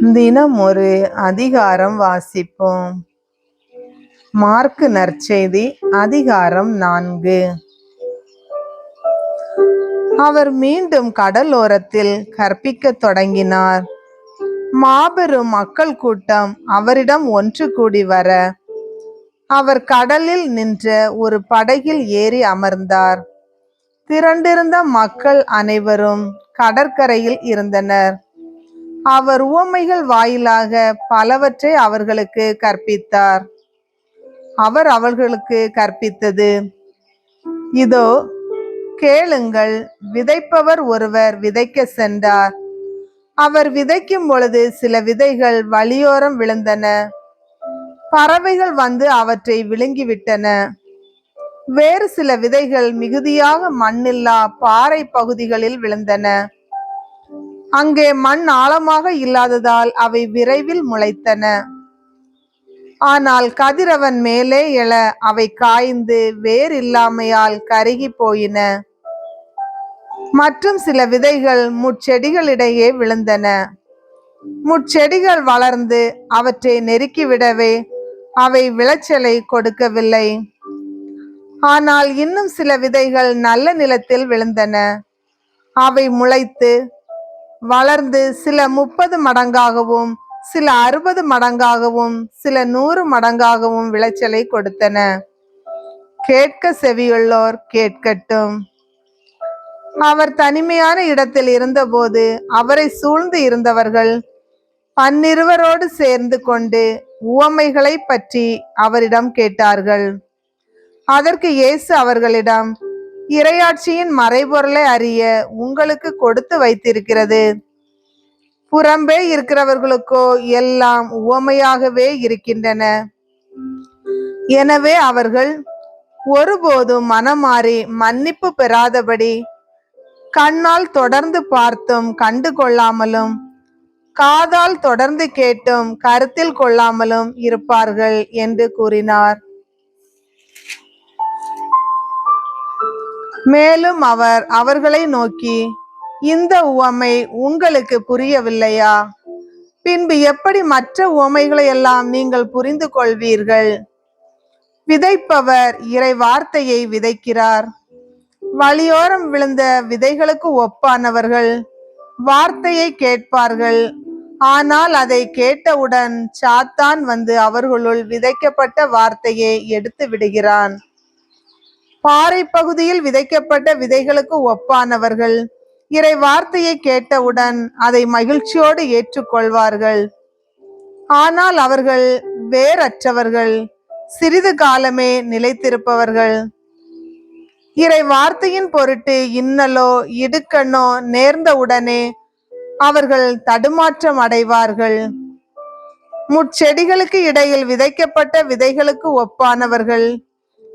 தினம் ஒரு அதிகாரம் வாசிப்போம். மார்க்கு நற்செய்தி அதிகாரம் நான்கு. அவர் மீண்டும் கடலோரத்தில் கற்பிக்கத் தொடங்கினார். மாபெரும் மக்கள் கூட்டம் அவரிடம் ஒன்று கூடி வர அவர் கடலில் நின்ற ஒரு படகில் ஏறி அமர்ந்தார். திரண்டிருந்த மக்கள் அனைவரும் கடற்கரையில் இருந்தனர். அவர் உவமைகள் வாயிலாக பலவற்றை அவர்களுக்கு கற்பித்தார். அவர் அவர்களுக்கு கற்பித்தது இதோ கேளுங்கள் விதைப்பவர் ஒருவர் விதைக்க சென்றார். அவர் விதைக்கும் பொழுது சில விதைகள் வழியோரம் விழுந்தன. பறவைகள் வந்து அவற்றை விழுங்கிவிட்டன. வேறு சில விதைகள் மிகுதியாக மண்ணில்லா பாறை பகுதிகளில் விழுந்தன. அங்கே மண் ஆழமாக இல்லாததால் அவை விரைவில் முளைத்தன. ஆனால் கதிரவன் மேலே எழ அவை காய்ந்து வேர் இல்லாமையால் கருகி போயின. மற்றும் சில விதைகள் முட்செடிகளிடையே விழுந்தன. முச்செடிகள் வளர்ந்து அவற்றை நெருக்கிவிடவே அவை விளைச்சலை கொடுக்கவில்லை. ஆனால் இன்னும் சில விதைகள் நல்ல நிலத்தில் விழுந்தன. அவை முளைத்து வளர்ந்து சில முப்பது மடங்காகவும் சில அறுபது மடங்காகவும் சில நூறு மடங்காகவும் விளைச்சலை கொடுத்தன. கேட்க செவியுள்ளோர் கேட்கட்டும். அவர் தனிமையான இடத்தில் இருந்தபோது அவரை சூழ்ந்து இருந்தவர்கள் பன்னிருவரோடு சேர்ந்து கொண்டு உவமைகளை பற்றி அவரிடம் கேட்டார்கள். அதற்கு இயேசு அவர்களிடம் இரையாட்சியின் மறைபொருளை அறிய உங்களுக்கு கொடுத்து வைத்திருக்கிறது. புறம்பே இருக்கிறவர்களுக்கோ எல்லாம் உவமையாகவே இருக்கின்றன. எனவே அவர்கள் ஒருபோதும் மனமாறி மன்னிப்பு பெறாதபடி கண்ணால் தொடர்ந்து பார்த்தும் கண்டு கொள்ளாமலும் காதால் தொடர்ந்து கேட்டும் கருத்தில் கொள்ளாமலும் இருப்பார்கள் என்று கூறினார். மேலும் அவர் அவர்களை நோக்கி இந்த உவமை உங்களுக்கு புரியவில்லையா? பின்பு எப்படி மற்ற உவமைகளை எல்லாம் நீங்கள் புரிந்து கொள்வீர்கள்? விதைப்பவர் இறை வார்த்தையை விதைக்கிறார். வழியோரம் விழுந்த விதைகளுக்கு ஒப்பானவர்கள் வார்த்தையை கேட்பார்கள். ஆனால் அதை கேட்டவுடன் சாத்தான் வந்து அவர்களுள் விதைக்கப்பட்ட வார்த்தையை எடுத்து விடுகிறான். பாறை பகுதியில் விதைக்கப்பட்ட விதைகளுக்கு ஒப்பானவர்கள். இறை வார்த்தையை கேட்டவுடன் அதை மகிழ்ச்சியோடு ஏற்றுக்கொள்வார்கள். ஆனால் அவர்கள் வேறற்றவர்கள். சிறிது காலமே நிலைத்திருப்பவர்கள். இறை வார்த்தையின் பொருட்டு இன்னலோ இடுக்கண்ணோ நேர்ந்தவுடனே அவர்கள் தடுமாற்றம் அடைவார்கள். முட்செடிகளுக்கு இடையில் விதைக்கப்பட்ட விதைகளுக்கு ஒப்பானவர்கள்.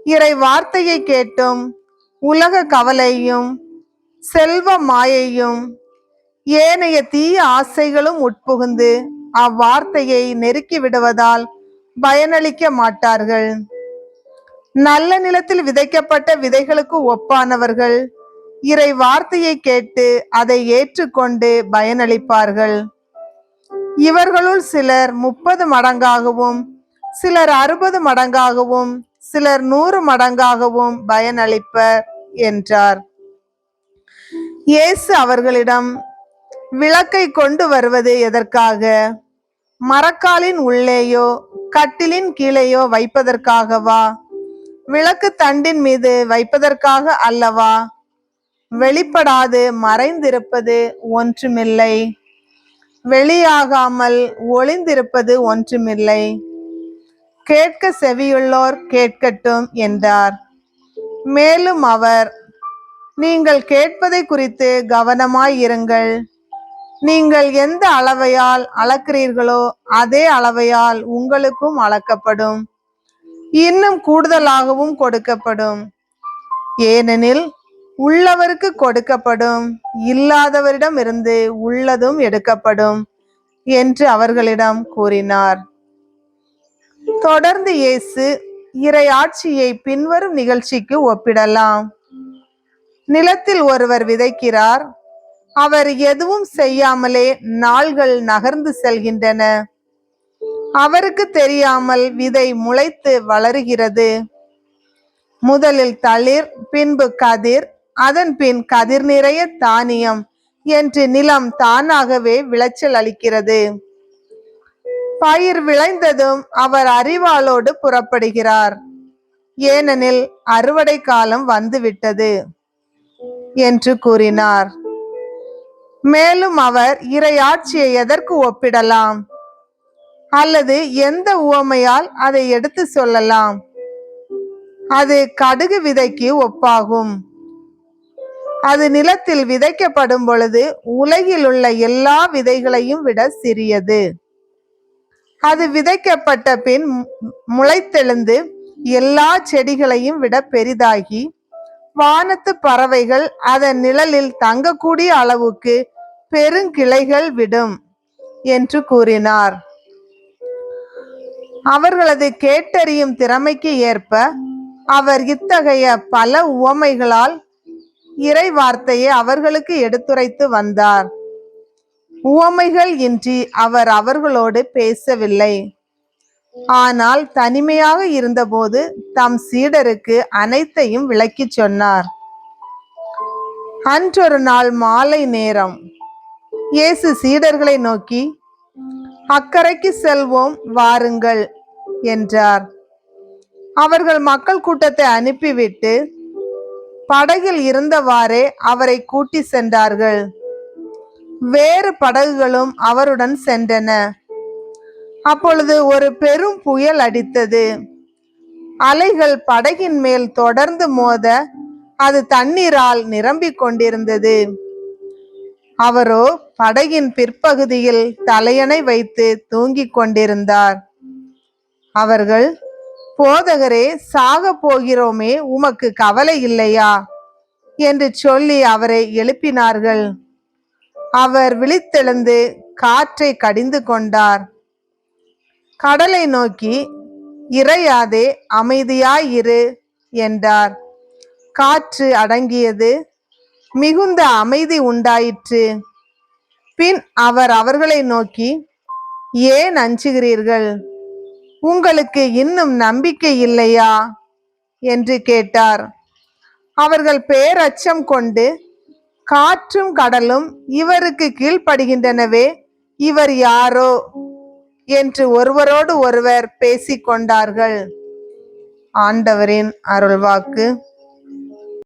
இறை வார்த்தையை கேட்டும் உலக கவலையும் செல்வ மாயையும் ஏனைய தீய ஆசைகளும் உட்புகுந்து அவ்வார்த்தையை நெருக்கி விடுவதால் பயனளிக்க மாட்டார்கள். நல்ல நிலத்தில் விதைக்கப்பட்ட விதைகளுக்கு ஒப்பானவர்கள் இறை வார்த்தையை கேட்டு அதை ஏற்றுக்கொண்டு பயனளிப்பார்கள். இவர்களுள் சிலர் முப்பது மடங்காகவும் சிலர் அறுபது மடங்காகவும் சிலர் நூறு மடங்காகவும் பயனளிப்பர் என்றார். இயேசு அவர்களிடம் விளக்கை கொண்டு வருவது எதற்காக? மரக்காலின் உள்ளேயோ கட்டிலின் கீழேயோ வைப்பதற்காகவா? விளக்கு தண்டின் மீது வைப்பதற்காக அல்லவா? வெளிப்படாது மறைந்திருப்பது ஒன்றுமில்லை. வெளியாகாமல் ஒளிந்திருப்பது ஒன்றுமில்லை. கேட்க செவியுள்ளோர் கேட்கட்டும் என்றார். மேலும் அவர் நீங்கள் கேட்பதை குறித்து கவனமாயிருங்கள் நீங்கள் எந்த அளவையால் அளக்கிறீர்களோ அதே அளவையால் உங்களுக்கும் அளக்கப்படும். இன்னும் கூடுதலாகவும் கொடுக்கப்படும். ஏனெனில் உள்ளவருக்கு கொடுக்கப்படும் இல்லாதவரிடம் இருந்து உள்ளதும் எடுக்கப்படும் என்று அவர்களிடம் கூறினார். தொடர்ந்து இயேசு இறையாட்சியை பின்வரும் நிகழ்ச்சிக்கு ஒப்பிடலாம். நிலத்தில் ஒருவர் விதைக்கிறார். அவர் எதுவும் செய்யாமலே நாள்கள் நகர்ந்து செல்கின்றன. அவருக்கு தெரியாமல் விதை முளைத்து வளருகிறது. முதலில் தளிர் பின்பு கதிர் அதன் பின் கதிர் நிறைய தானியம் என்று நிலம் தானாகவே விளைச்சல் அளிக்கிறது. பயிர் விளைந்ததும் அவர் அறிவாளோடு புறப்படுகிறார். ஏனெனில் அறுவடை காலம் வந்துவிட்டது என்று கூறினார். மேலும் அவர் இறையாட்சியை எதற்கு ஒப்பிடலாம்? அல்லது எந்த உவமையால் அதை எடுத்து சொல்லலாம்? அது கடுகு விதைக்கு ஒப்பாகும். அது நிலத்தில் விதைக்கப்படும் பொழுது உலகில் உள்ள எல்லா விதைகளையும் விட சிறியது. அது விதைக்கப்பட்ட பின் மு- முளைத்தெழுந்து எல்லா செடிகளையும் விட பெரிதாகி வானத்து பறவைகள் அதன் நிழலில் தங்கக்கூடிய அளவுக்கு பெருங்கிளைகள் விடும் என்று கூறினார். அவர்களது கேட்டறியும் திறமைக்கு ஏற்ப அவர் இத்தகைய பல உவமைகளால் இறை வார்த்தையை அவர்களுக்கு எடுத்துரைத்து வந்தார். உவமைகள் இன்றி அவர் அவர்களோடு பேசவில்லை. ஆனால் தனிமையாக இருந்தபோது தம் சீடருக்கு அனைத்தையும் விளக்கிச் சொன்னார். அன்றொரு நாள் மாலை நேரம். இயேசு சீடர்களை நோக்கி அக்கறைக்கு செல்வோம் வாருங்கள் என்றார். அவர்கள் மக்கள் கூட்டத்தை அனுப்பிவிட்டு படகில் இருந்தவாறே அவரை கூட்டி சென்றார்கள். வேறு படகுகளும் அவருடன் சென்றன. அப்பொழுது ஒரு பெரும் புயல் அடித்தது. அலைகள் படகின் மேல் தொடர்ந்து மோத அது தண்ணீரால் நிரம்பிக் கொண்டிருந்தது. அவரோ படகின் பிற்பகுதியில் தலையணை வைத்து தூங்கிக் கொண்டிருந்தார். அவர்கள் போதகரே சாக போகிறோமே உமக்கு கவலை இல்லையா? என்று சொல்லி அவரை எழுப்பினார்கள். அவர் விழித்தெழுந்து காற்றை கடிந்து கொண்டார். கடலை நோக்கி இறையாதே அமைதியாயிரு என்றார். காற்று அடங்கியது மிகுந்த அமைதி உண்டாயிற்று. பின் அவர் அவர்களை நோக்கி ஏன் அஞ்சுகிறீர்கள்? உங்களுக்கு இன்னும் நம்பிக்கை இல்லையா? என்று கேட்டார். அவர்கள் பேரச்சம் கொண்டு காற்றும் கடலும் இவருக்கு கீழ்ப்படுகின்றனவே இவர் யாரோ? என்று ஒருவரோடு ஒருவர் பேசிக்கொண்டார்கள். ஆண்டவரின் அருள்வாக்கு.